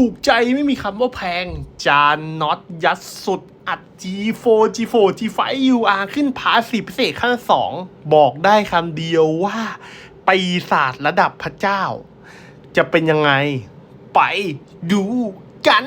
ถูกใจไม่มีคำว่าแพง จานน็อตยัดสุดอัด G4 G4 G5 UR ขึ้นพาสีพิเศษขั้นสองบอกได้คำเดียวว่าปีศาจระดับพระเจ้า จะเป็นยังไง ไปดูกัน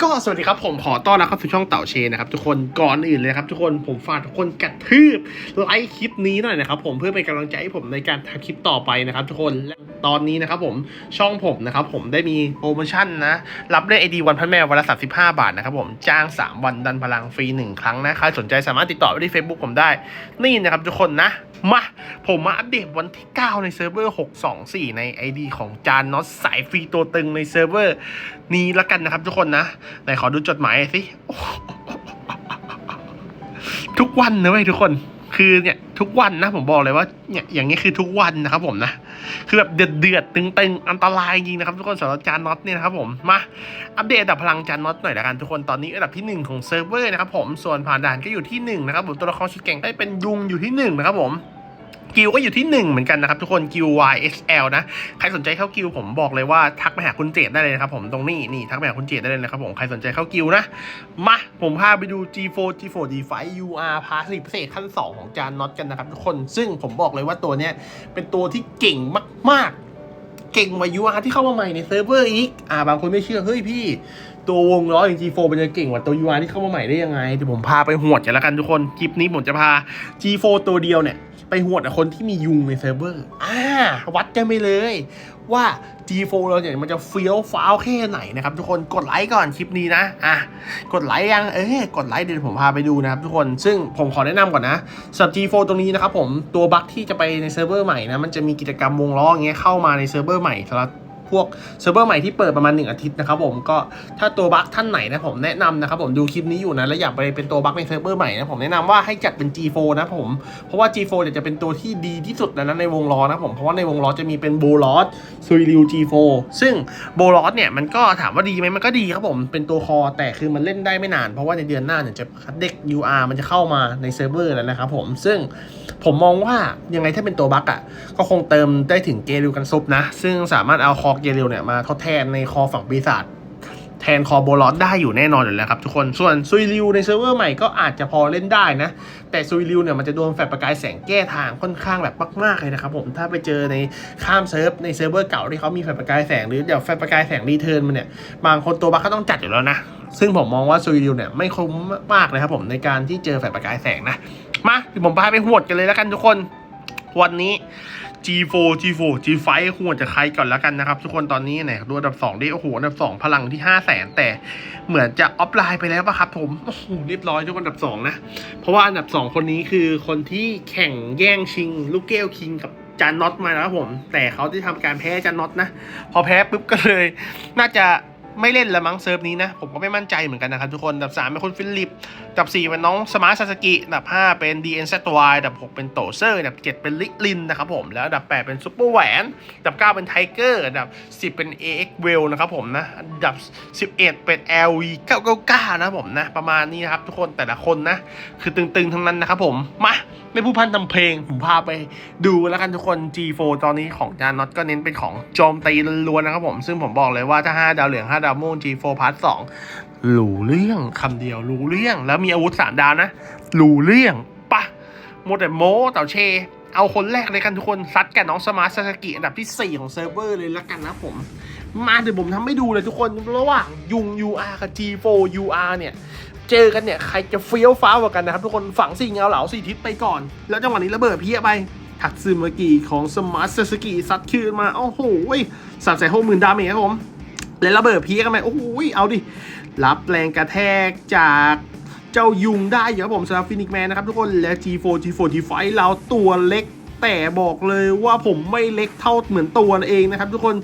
ก็สวัสดีครับผมขอต้อนรับเข้าสู่ช่องเต่าเชนนะครับทุกคนก่อนอื่นเลยครับทุกคนผมฝากทุกคนกระทืบไลค์คลิปนี้หน่อยนะครับผมเพื่อเป็นกำลังใจให้ผมในการทำคลิปต่อไปนะครับทุกคนและตอนนี้นะครับผมช่องผมนะครับผมได้มีโปรโมชั่นนะรับได้ไอดีวันพันแมววันละ35บาทนะครับผมจ้าง 3 วันดันพลังฟรี 1 ครั้งนะใครสนใจสามารถติดต่อไปที่ Facebook ผมได้ นี่นะครับทุกคนนะมาผมมาอัปเดตวันที่ 9 ในเซิร์ฟเวอร์624 ใน ID ของจานน็อตสายฟรีตัวตึงในเซิร์ฟเวอร์ นี้ละกันนะครับ ทุกคนนะไหนขอดูจดหมายสิทุกวันนะเว้ยทุกคน คือเนี่ย ทุกวันนะ ผมบอกเลยว่าเนี่ยอย่างนี้คือทุกวันนะครับ ผมนะคือแบบเดือดเดือดตึงๆอันตรายจริงนะครับ ทุกคนสำหรับจานน็อตเนี่ยนะครับผมมาอัปเดตอันดับพลังจานน็อตหน่อยละกันทุกคนตอนนี้อันดับที่ 1 ของเซิร์ฟเวอร์นะครับผมส่วนผ่านด่านก็อยู่ที่1นะครับผมตัวละครชุดเก่งได้เป็นยุงอยู่ที่1นะครับผม กิลก็อยู่ที่ 1 เหมือนกันนะครับทุกคนกิล YSL นะ ใครสนใจเข้ากิลผมบอกเลยว่าทักไปหาคุณเจดได้เลยนะครับผมตรงนี้นี่ทักไปหาคุณเจดได้เลยนะครับผมใครสนใจเข้ากิลนะ มาผมพาไปดู G4 G4 G5 UR พาสพิเศษขั้น 2 ของจานน็อตกันนะครับทุกคนซึ่งผมบอกเลยว่าตัวเนี้ยเป็นตัวที่เก่งมาก ๆ เก่งกว่า UR ที่เข้ามาใหม่ในเซิร์ฟเวอร์อีกอ่าบางคนไม่เชื่อเฮ้ยพี่ ตัววงล้ออย่าง G4 มันจะเก่งกว่าตัว UR ที่เข้ามาใหม่ได้ยังไงเดี๋ยวผมพาไปหวดกันแล้วกันทุกคน คลิปนี้ผมจะพา G4 ตัวเดียวเนี่ย ไปหวดกับคนที่มียุงในเซิร์ฟเวอร์อ่าวัดกันไปเลย ว่า G4 เราเนี่ยมันจะเฟี้ยวฟ้าวแค่ไหนนะครับทุกคนกดไลค์ก่อนคลิปนี้นะอะกดไลค์ยังเอ้กดไลค์เดี๋ยวผมพาไปดูนะครับทุกคนซึ่งผมขอแนะนำก่อนนะสำหรับ G4 ตรงนี้นะครับผมตัวบั๊กที่จะไปในเซิร์ฟเวอร์ใหม่นะมันจะมีกิจกรรมวงล้ออย่างเงี้ยเข้ามาในเซิร์ฟเวอร์ใหม่สำหรับ พวกเซิร์ฟเวอร์ใหม่ที่เปิดประมาณ 1 อาทิตย์นะครับผมก็ถ้าตัวบั๊กท่านไหนนะผมแนะนำนะครับผมดูคลิปนี้อยู่นะแล้วอยากไปเป็นตัวบั๊กในเซิร์ฟเวอร์ใหม่นะผมแนะนำว่าให้จัดเป็น G4 นะผมเพราะว่า G4 เนี่ยจะเป็นตัวที่ดีที่สุดนะในวงล้อนะผมเพราะว่าในวงล้อจะมีเป็นโบลอสซุยริว G4 ซึ่งโบลอสเนี่ยมันก็ถามว่าดีไหมมันก็ดีครับผมเป็นตัวคอแต่คือมันเล่นได้ไม่นาน เพราะว่าในเดือนหน้าเนี่ยจะเด็ก UR มันจะเข้ามาในเซิร์ฟเวอร์แล้วนะครับผมซึ่งผมมองว่ายังไงถ้าเป็นตัวบั๊กอะก็คงเติมได้ถึงเกลิวกันซุปนะ ซึ่งสามารถเอาคอเกลิวเนี่ยมาทดแทนในคอฝั่งปีศาจแทนคอโบลอสได้อยู่แน่นอนอยู่แล้วครับทุกคน ส่วนซุยริวในเซิร์ฟเวอร์ใหม่ก็อาจจะพอเล่นได้นะ แต่ซุยริวเนี่ยมันจะโดนแฟลประกายแสงแก้ทางค่อนข้างแบบมากๆเลยนะครับผม ถ้าไปเจอในข้ามเซิร์ฟในเซิร์ฟเวอร์เก่าที่เขามีแฟลประกายแสงหรือเดี๋ยวแฟลประกายแสงรีเทิร์นมันเนี่ย บางคนตัวบัคก็ต้องจัดอยู่แล้วนะ ซึ่งผมมองว่าซุยริวเนี่ยไม่คุ้มมากเลยครับผมในการที่เจอแฟลประกายแสงนะ มาผมพาไปหวดกันเลยแล้วกันทุกคนวันนี้ G4 G4 G5 ควรจะใครก่อนแล้วกันนะครับ ทุกคนตอนนี้เนี่ยดูอันดับ2ได้โอ้โหอันดับ 2 พลังที่ 5 0 0แสนแต่เหมือนจะออฟไลน์ไปแล้วป่ะครับผมโอ้โหเรียบร้อยทุกคนอันดับ 2 นะ เพราะว่าอันดับ 2 คนนี้คือคนที่แข่งแย่งชิง ลูกเกลคิงกับจานน็อตมานะครับผม แต่เขาได้ทำการแพ้จานน็อตนะ พอแพ้ปุ๊บก็เลย น่าจะ ไม่เล่นละมั้งเซิร์ฟนี้นะ ผมก็ไม่มั่นใจเหมือนกันนะครับทุกคนอันดับ 3 เป็นคุณฟิลิปอันดับ 4 เป็นน้องสมาร์ทซาสกิอันดับ 5 เป็น DN z y อันดับ 6 เป็นโตเซอร์อันดับ 7 เป็นลิลินนะครับผมแล้วอันดับ 8 เป็นซุปเปอร์แหวนอันดับ 9 เป็นไทเกอร์อันดับ 10 เป็น AX w e l l นะครับผมนะอันดับ 11 เป็น LV 999 นะครับผมนะ ประมาณนี้นะครับทุกคนแต่ละคนนะ คือตึงๆ ทั้งนั้นนะครับผมมา ไม่ผู้พันทำเพลง ผมพาไปดูแล้วกันทุกคน G4 ตอนนี้ของจานน็อตก็เน้นเป็นของโจมตีล้วนนะครับผม ซึ่งผมบอกเลยว่าถ้า 5 ดาวเหลือง 5 ดาวม่วง G4 พาร์ท2รู้เรื่องคำเดียวรู้เรื่อง แล้วมีอาวุธสามดาวนะรู้เรื่องปะโมแต่โมเต่าเช เอาคนแรกเลยกันทุกคนซัดกับน้องสมาร์ทซาสกิอันดับที่ 4 ของเซิร์ฟเวอร์เลยแล้วกันนะผม มาเดี๋ยวผมทำให้ดูเลยทุกคนระหว่างยุง UR กับ G4 UR เนี่ย เจอกันเนี่ยใครจะเฟี้ยวฟ้าวกว่ากันนะครับทุกคนฝังสี่เงาเหลาสี่ทิศไปก่อน แล้วจังหวะนี้ระเบิดเพี้ยไปทัตซึมากิของสมาร์ทซสกิซัดคืนมาโอ้โหสับใส่หกหมื่นดาเมจครับผมแล้วระเบิดเพี้ยกันไหมโอ้โหเอาดิรับแรงกระแทกจากเจ้ายุงได้อยู่ครับผมสำหรับฟินิกแมนนะครับทุกคนและ G4 G4 G5 เราตัวเล็กแต่บอกเลยว่าผมไม่เล็กเท่าเหมือนตัวเองนะครับทุกคน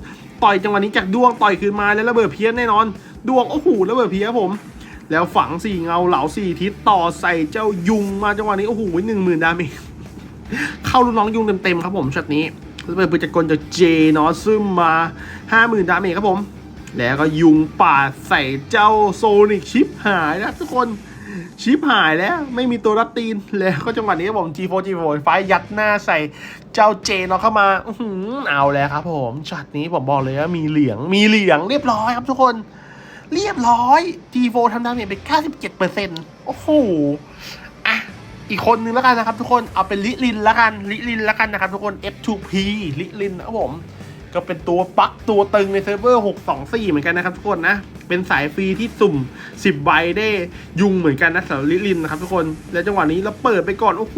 ต่อยจังหวะนี้จากดวงต่อยคืนมาแล้วระเบิดเพี้ยนแน่นอน ดวงโอ้โหระเบิดเพี้ยครับผม แล้วฝังสี่เงาเหลาสี่ทิศต่อใส่เจ้ายุงมาจังหวะนี้ โอ้โหหนึ่งหมื่นดาเมจเข้าลูกน้องยุงเต็มๆครับผมช็อตนี้แล้วเป็นปืนจักรจากเจเนาะซึมมาห้าหมื่นดาเมจครับผม แล้วก็ยุงปาใส่เจ้าโซนิกชิปหายนะทุกคนชิปหายแล้วไม่มีตัวรัดตีน แล้วก็จังหวะนี้ผม G4 G4 ไฟยัดหน้าใส่เจ้าเจเนาะเข้ามาอืเอาแล้วครับผมช็อตนี้ผมบอกเลยว่ามีเหลียงมีเหลียงเรียบร้อยครับทุกคน เรียบร้อย G4 ทำดาเมจไป 97%โอ้โหอะอีกคนนึงแล้วกันนะครับทุกคนเอาเป็นลิลินแล้วกันลิลินแล้วกันนะครับทุกคน F2P ลิลินนะครับผม ก็เป็นตัวปักตัวตึงในเซิร์ฟเวอร์ 624 เหมือนกันนะครับทุกคนนะ เป็นสายฟรีที่สุ่ม 10 ใบได้ยุงเหมือนกันนะสำหรับลิลินนะครับทุกคน แล้วจังหวะนี้เราเปิดไปก่อน โอ้โห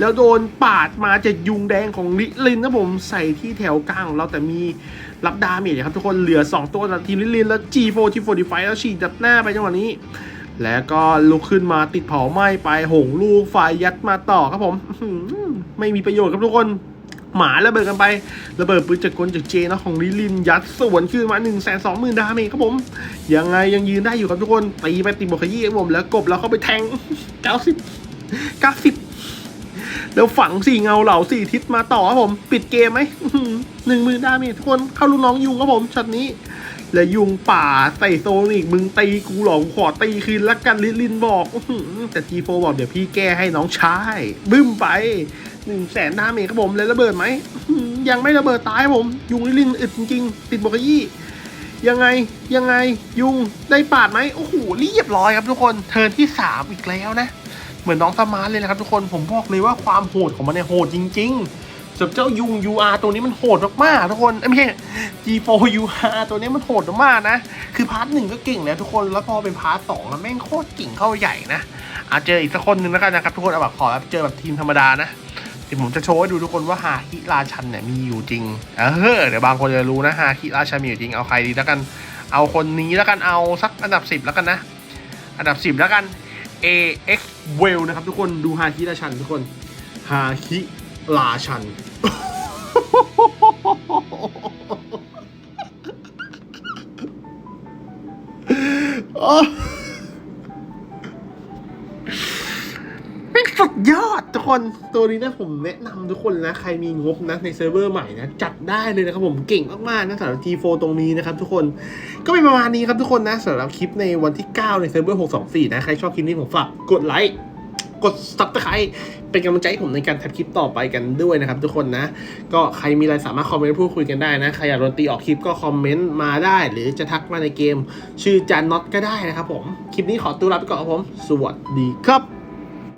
แล้วโดนปาดมาจากยุงแดงของลิลินนะผมใส่ที่แถวกลางของเราแต่มีรับดาเมจครับทุกคนเหลือ 2 ตัวสำหรับทีมลิลินแล้ว G4 G45 แล้วฉีดจัดหน้าไปจังหวะนี้ แล้วก็ลุกขึ้นมาติดเผาไหม้ไปหงลูกไฟยัดมาต่อครับผมไม่มีประโยชน์ครับทุกคนหมาระเบิดกันไประเบิดปืนจากกลจากเจนะของลิลินยัดสวนขึ้นมา1นึ่งแสนสองหมื่นดาเมจครับผมยังไงยังยืนได้อยู่ครับทุกคนตีไปติดบวกขยี้ครับผมแล้วกบแล้วเข้าไปแทง90 90 แล้วฝังสี่เงาเหล่าสี่ทิศมาต่อครับผม ปิดเกมไหมหนึ่งมื่นดาเมจทุกคนเข้าลูกน้องยุงครับผมช็อตนี้ และยุงป่าใส่โซนิกมึงตีกูหรอกขอตีคืนละกันลิลินบอกแต่ทีโฟบอกเดี๋ยวพี่แก้ให้น้องชายบึ้มไปหนึ่งแสนดาเมจครับผมเลยระเบิดไหมยังไม่ระเบิดตายครับผม ยุงลิลินอึดจริงติดบกยี่ยังไงยังไงยุงได้ปาดไหมโอ้โหเรียบร้อยครับทุกคนเทินที่ 3 อีกแล้วนะ เหมือนน้องสมาร์ทเลยนะครับทุกคนผมบอกเลยว่าความโหดของมันเนี่ยโหดจริงๆสำหรับเจ้ายุง UR ตัวนี้มันโหดมากๆทุกคนอ้ยไม่ใช่ G4 UR ตัวนี้มันโหดมากๆนะ คือพาร์ทหนึ่งก็เก่งแล้วทุกคนแล้วพอเป็นพาร์ทสองแล้วแม่งโคตรเก่งเข้าใหญ่นะอาจเจออีกสักคนหนึ่งแล้วกันนะครับทุกคนเอาแบบขอแบบเจอแบบทีมธรรมดานะเดี๋ยวผมจะโชว์ให้ดูทุกคนว่าฮาคิราชันเนี่ยมีอยู่จริง เออเดี๋ยวบางคนจะรู้นะฮาคิราชันมีอยู่จริงเอาใครดีแล้วกัน เอาคนนี้แล้วกันเอาสักอันดับ10แล้วกันนะ อันดับ10แล้วกัน AX Well นะครับทุกคนดูฮาคิราชันทุกคนฮาคิราชันโสุดยอดทุกคนตัวนี้นะผมแนะนำทุกคนนะ ใครมีงบนะในเซิร์ฟเวอร์ใหม่นะ จัดได้เลยนะครับผมเก่งมากๆนะสำหรับ T4 ตรงนี้นะครับทุกคนก็เป็นประมาณนี้ครับทุกคนนะสำหรับคลิปในวันที่ 9 ในเซิร์ฟเวอร์ 624 นะ ใครชอบคลิปนี้ผมฝากกดไลค์กด subscribe เป็นกำลังใจให้ผมในการทำคลิปต่อไปกันด้วยนะครับทุกคนนะ ก็ใครมีอะไรสามารถคอมเมนต์พูดคุยกันได้นะ ใครอยากโดนตีออกคลิปก็คอมเมนต์มาได้ หรือจะทักมาในเกม ชื่อจานน็อตก็ได้นะครับผม คลิปนี้ขอตัวลาไปก่อนครับผม สวัสดีครับ